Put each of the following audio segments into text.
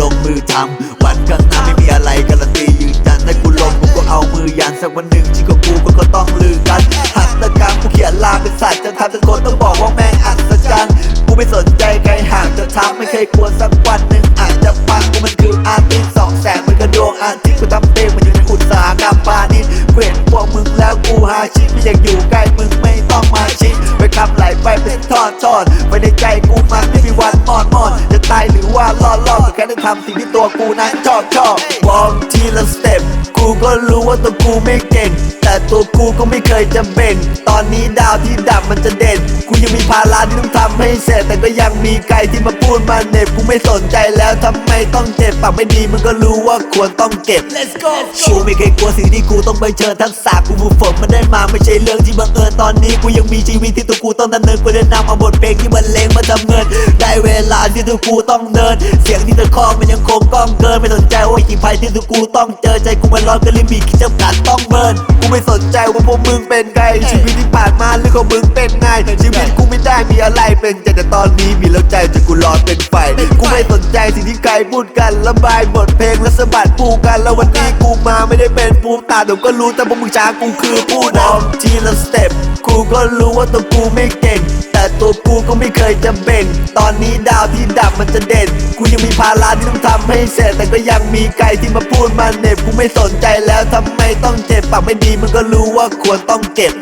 ลงมือทำวันข้างหน้าไม่มีอะไรการันตียืนยันถ้ากูลงกูก็เอามือยันสักวันหนึ่งที่กับกูก็ต้องลือกันหัตถกรรมกูเขียนลาเป็นสัตว์จะทำจนคนต้องบอกว่าแม่งอัศจรรย์กูไม่สนใจใครห่างจะทำไม่เคยกลัวสักวันหนึ่งอาจจะปังกูมันคืออาร์ติสต์สองแสงมือนกับดวงอาทิตย์กูทำเพลงมันอยู่ในอุตสาหกรรมพาณิชย์กูเห็นพวกมึงแล้วกูหาชิไม่อยากอยู่ใกล้มึงไม่ต้องมาชิดไปคำไหลไปเป็นทอดทอดไปในใจกูมันไม่มีวันมอดมอดจะตายหรือว่ารอด แค่ได้ทำสิ่งที่ตัวกูนั้นชอบชอบวอล์กทีละสเต็ปกูก็รู้ว่าตัวกูไม่เก่ง แต่ตัวกูก็ไม่เคยจะเบ่ง ตอนนี้ดาวที่ดับมันจะเด่น กูยังมีภาระที่ต้องทำให้เสร็จ แต่ก็ยังมีไกลที่มาพูดมาเหน็บกูไม่สนใจแล้วทำไมต้องเจ็บปากไม่ดีมึงก็รู้ว่าควรต้องเก็บ Let's go กูไม่เคยกลัวสิ่งที่กูต้องไปเจอทักษะกูฝึกฝนมันได้มาไม่ใช่เรื่องที่บังเอิญตอนนี้กูยังมีชีวิตที่ตัวกูต้องดำเนินกูได้นำเอาบทเพลงที่มันเลงมาทำเงินได้ เวลาที่ตัวกูต้องเดิน เสียงที่ตะคอกมันยังคงก้องเกิน ไม่สนใจว่ากี่ภัยที่ตัวกูต้องเจอใจกูมันร้อนก็ลิมิตที่จำกัดต้องเบิร์นกูไม่สนใจว่าพวกมึงเป็นใครชีวิตที่ผ่านมาหรือของมึงเป็นไงชีวิตกูไม่ได้มีอะไรเป็นใจแต่ตอนนี้มีแล้วใจจนกูร้อนเป็นไฟกูไม่สนใจสิ่งที่ใครพูดกันระบายบทเพลงและสะบัดปูกันแล้ววันนี้กูมาไม่ได้เป็นปูตาเดี๋ยวก็รู้แต่พวกมึงช้ากูคือผู้นำทีละสเต็ปกูก็รู้ว่าตัวกูไม่เก่ง ต่ตัวกูก็ไม่เคยจะเบ่ง ตอนนี้ดาวที่ดับมันจะเด่น กูยังมีภาระที่ต้องทำให้เสร็จ แต่ก็ยังมีไกลที่มาพูดมาเหน็บกูไม่สนใจแล้วทำไมต้องเจ็บปากไม่ดีมึงก็รู้ว่าควรต้องเก็บ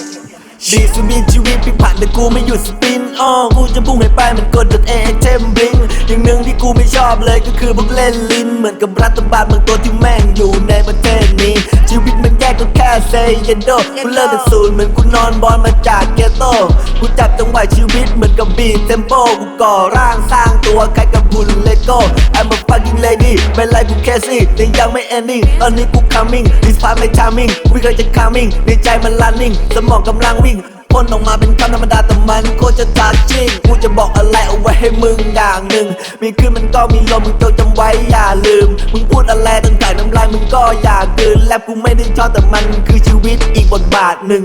ดีสุดมีชีวิตพลิกผันแต่กูไม่หยุดสปินอ้อกูจะพุ่งให้ไปมันกดจนเอเทมบลิงอย่างหนึ่งที่กูไม่ชอบเลยก็คือพวกเล่นลิ้นเหมือนกับรัฐบาลบางตัวที่แม่งอยู่ในประเทศนี้ ชีวิตมัน เซเยนโดกูเลิกจากศูนย์เหมือนกูนอนบอลมาจากเกตโตกูจับจังหวะชีวิตเหมือนกับบีทเทมโปกูก่อร่างสร้างตัวคล้ายกับหุ่นเลโก้ I'm a fucking lady ไม่ไล่กูแค่สิแต่ยังไม่ ending ตอนนี้กู coming this part my timing กูไม่เคยจะ coming ในใจมัน running สมองกำลังวิ่ง พ่นออกมาเป็นคำธรรมดาแต่มันโคตรจะทัดจริงกูจะบอกอะไรเอาไว้ให้มึงอย่างหนึ่ง มีขึ้นมันก็มีลมมึงจงจำไว้อย่าลืม มึงพูดอะไรตั้งแต่น้ำลายมึงก็อย่ากืน และกูไม่ได้ชอบแต่มันคือชีวิตอีกบทบาทหนึ่ง